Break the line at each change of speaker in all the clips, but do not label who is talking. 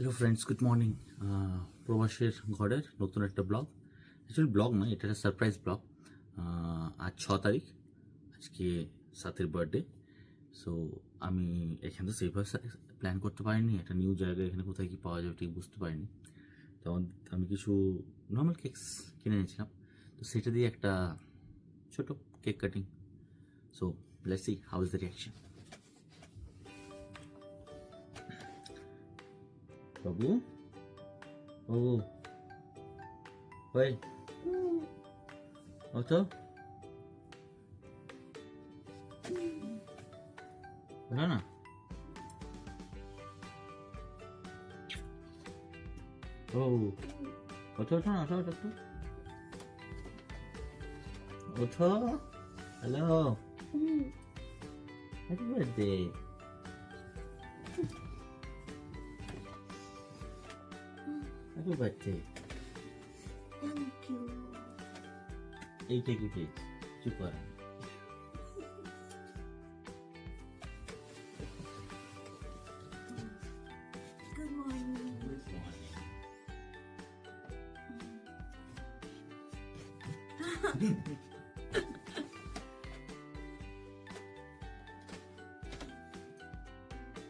Hello friends good morning প্রবাসের ঘরের নতুন একটা ব্লগ অ্যাকচুয়ালি ব্লগ নয় এটা একটা সারপ্রাইজ ব্লগ আজ ছ তারিখ। আজকে সাতের বার্থডে সো আমি এখানে তো সেইভাবে প্ল্যান করতে পারিনি। একটা নিউ জায়গায় এখানে কোথায় কী পাওয়া যাবে ঠিক বুঝতে পারিনি। তখন আমি কিছু নর্মাল কেকস কিনে নিয়েছিলাম তো সেটা দিয়ে একটা ছোট cake cutting so let's see how is the reaction 여보? 어구 어이. 어서. 일어나? 어우. 어서 손안 써줘 또 어서 헬로 해피 버스데이 happy birthday
Thank you.
এইটা কি পেয়েছি চুপ কর
Good morning.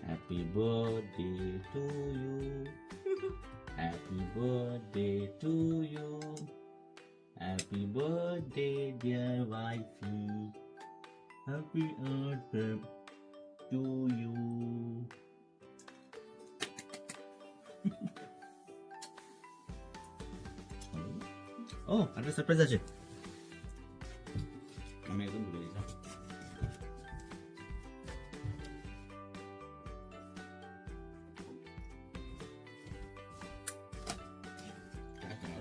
Happy birthday to you. Happy birthday to you. Happy birthday, dear wifey. Happy birthday to you.
oh, ada surprise aja.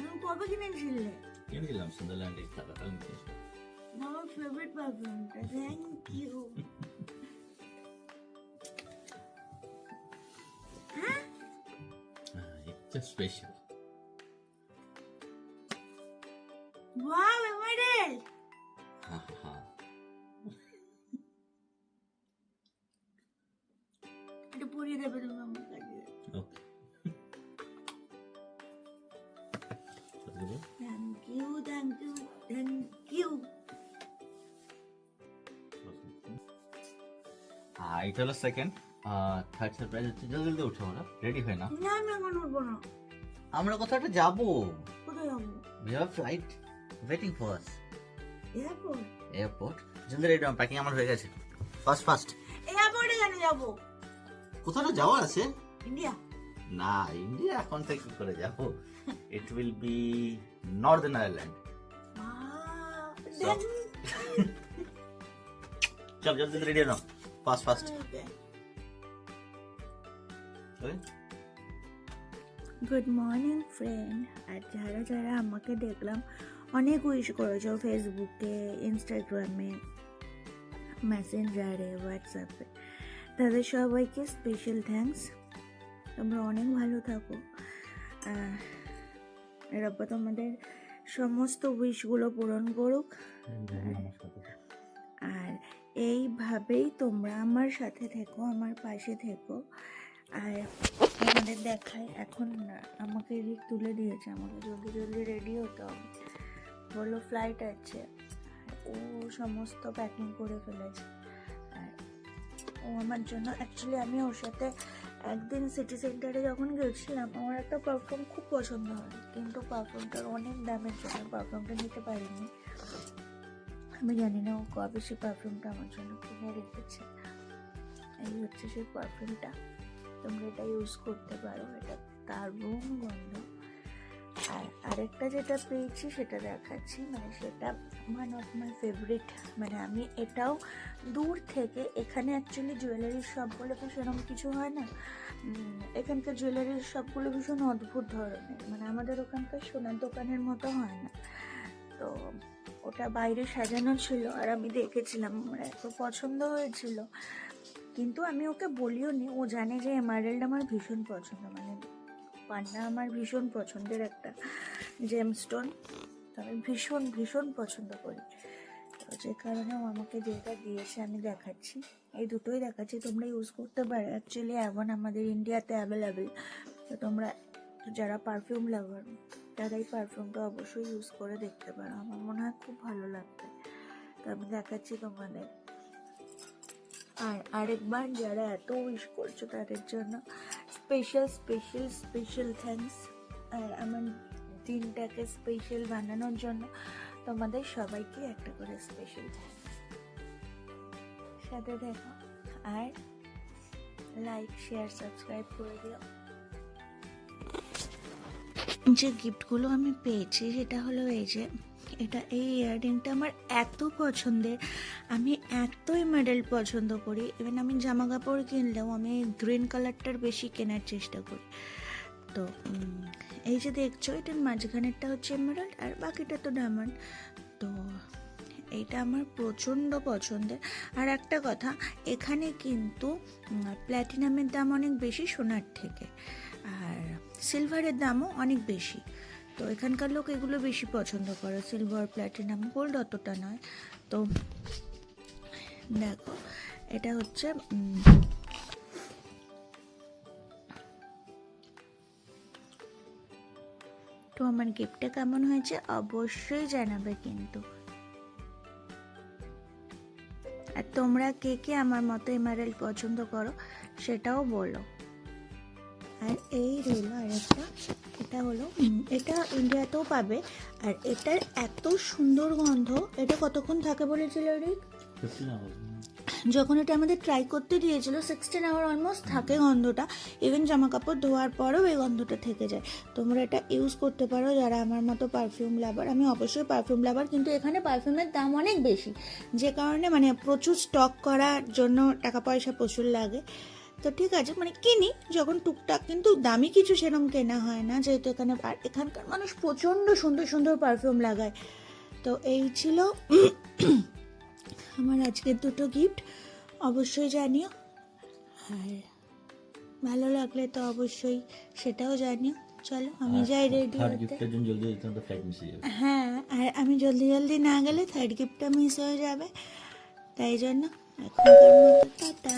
এখন কবে কিনেছিলে
কিনেছিলাম সুন্দরল্যান্ডে কিনেছিলাম।
আমার ফেভারিট পারফিউমটা থ্যাংক ইউ
হ্যাঁ, it's special.
Wow emerald
ha ha ha.
এটা পরিয়ে দেবে তুমি আমার কাছে
Okay.
You thank you thank you
আর এটা হলো সেকেন্ড থার্ড সারপ্রাইজ হচ্ছে জলদি জলদি উঠে আমরা রেডি হয় না
না আমি উঠবো না
আমরা কোথাও একটা যাব
কোথায় যাব
we have flight waiting for us
airport
airport জলদি রেডি প্যাকিং আমার হয়ে গেছে ফার্স্ট ফার্স্ট
এয়ারপোর্টে কেন যাব
কোথাও যাওয়ার আছে
ইন্ডিয়া
না ইন্ডিয়া এখন থেকে কি করে যাব it will be Northern
Ireland
চল জলদি রেডি নাও। First okay
good morning friend আর যারা যারা আমাকে দেখলাম অনেক উইশ করেছ ফেসবুকে ইনস্টাগ্রামে মেসেঞ্জারে হোয়াটসঅ্যাপে তাদের সবাইকে স্পেশাল থ্যাঙ্কস তোমরা অনেক ভালো থাকো। রব্বা তোমাদের সমস্ত উইশগুলো পূরণ করুক। আর এইভাবেই তোমরা আমার সাথে থেকো আমার পাশে থেকো। আর আমাদের দেখায় এখন আমাকে রিক তুলে দিয়েছে আমাকে জলদি জলদি রেডি হতে হবে। বলল ফ্লাইট আছে। ও সমস্ত প্যাকিং করে ফেলেছে। ও আমার জন্য। অ্যাকচুয়ালি আমি ওর সাথে একদিন সিটি সেন্টারে যখন গেছিলাম, আমার একটা পারফিউম খুব পছন্দ হয় কিন্তু পারফিউমটার অনেক দামের জন্য পারফিউমটা নিতে পারিনি। আমি জানি না ও কবে সে পারফিউমটা আমার জন্য কিনে রেখেছে। এই হচ্ছে সেই পারফিউমটা তোমরা এটা ইউজ করতে পারো। এটা দারুণ গন্ধ। আর আরেকটা যেটা পেয়েছি সেটা দেখাচ্ছি মানে সেটা ওয়ান অফ মাই ফেভারিট মানে আমি এটাও দূর থেকে, এখানে অ্যাকচুয়ালি জুয়েলারি শপগুলো তো সেরকম কিছু হয় না এখানকার জুয়েলারির শপগুলো ভীষণ অদ্ভুত ধরনের মানে আমাদের ওখানকার সোনার দোকানের মতো হয় না। তো ওটা বাইরে সাজানো ছিল আর আমি দেখেছিলাম আমার এত পছন্দ হয়েছিল। কিন্তু আমি ওকে বলিও নি ও জানে যে এমারেল্ড আমার ভীষণ পছন্দ মানে পান্না আমার ভীষণ পছন্দের একটা জেমস্টোন আমি ভীষণ ভীষণ পছন্দ করি। তো যে কারণে আমাকে যেটা দিয়েছে আমি দেখাচ্ছি। এই দুটোই দেখাচ্ছি, তোমরা ইউজ করতে পারো। অ্যাকচুয়ালি এখন আমাদের ইন্ডিয়াতে অ্যাভেলেবেল তো তোমরা যারা পারফিউম লাভার তারা এই পারফিউমটা অবশ্যই ইউজ করে দেখতে পারো। আমার মনে হয় খুব ভালো লাগবে। তো আমি দেখাচ্ছি তোমাদের। আর আরেকবার যারা এত উইশ করছ তাদের জন্য স্পেশাল স্পেশাল স্পেশাল থ্যাঙ্কস আর আমার দিনটাকে স্পেশাল বানানোর জন্য তোমাদের সবাইকে একটা করে স্পেশাল থ্যাঙ্কস সাথে দেখো, আর লাইক শেয়ার সাবস্ক্রাইব করে দিও। যে গিফটগুলো আমি পেয়েছি সেটা হলো এই যে এটা এই ইয়াররিংটা আমার এত পছন্দের। আমি এতই মেডেল পছন্দ করি। ইভেন আমি জামা কাপড় কিনলেও আমি গ্রিন কালারটার বেশি কেনার চেষ্টা করি। তো এই যে দেখছ, এটার মাঝখানেরটা হচ্ছে এমারাল্ড আর বাকিটা তো ডায়মন্ড তো, এইটা আমার প্রচণ্ড পছন্দের। আর একটা কথা, এখানে কিন্তু প্ল্যাটিনামের দাম অনেক বেশি, সোনার থেকে। আর সিলভারের দামও অনেক বেশি। তো এখানকার লোক এগুলো বেশি পছন্দ করে। সিলভার প্ল্যাটিনাম গোল্ড অতটা নয়। তো দেখো, এটা হচ্ছে তো আমার গিফটটা কেমন হয়েছে? অবশ্যই জানাবে কিন্তু। আর তোমরা কে কে আমার মতো এমারেল পছন্দ করো, সেটাও বলো। আর এই রইল আরেকটা। এটা হলো এটা ইন্ডিয়াতেও পাবে। আর এটার এত সুন্দর গন্ধ এটা কতক্ষণ থাকে বলেছিল রিক? যখন এটা আমাদের ট্রাই করতে দিয়েছিল সিক্সটিন আওয়ার অলমোস্ট থাকে গন্ধটা। ইভেন জামা কাপড় ধোয়ার পরেও এই গন্ধটা থেকে যায়। তোমরা এটা ইউজ করতে পারো যারা আমার মতো পারফিউম লাভার আমি অবশ্যই পারফিউম লাভার কিন্তু এখানে পারফিউমের দাম অনেক বেশি। যে কারণে মানে প্রচুর স্টক করার জন্য টাকা পয়সা প্রচুর লাগে। তো ঠিক আছে মানে কিনি যখন টুকটাক কিন্তু দামি কিছু সেরকম কেনা হয় না যেহেতু এখানে আর এখানকার মানুষ প্রচণ্ড সুন্দর সুন্দর পারফিউম লাগায়। তো এই ছিল আমার আজকের দুটো গিফট অবশ্যই জানিও। আর ভালো লাগলে তো অবশ্যই সেটাও জানিও। চলো আমি যাই রেডি
হয়ে
হ্যাঁ আর আমি জলদি জলদি না গেলে থার্ড গিফটটা মিস হয়ে যাবে। তাই জন্য এখনকার মতো টাটা।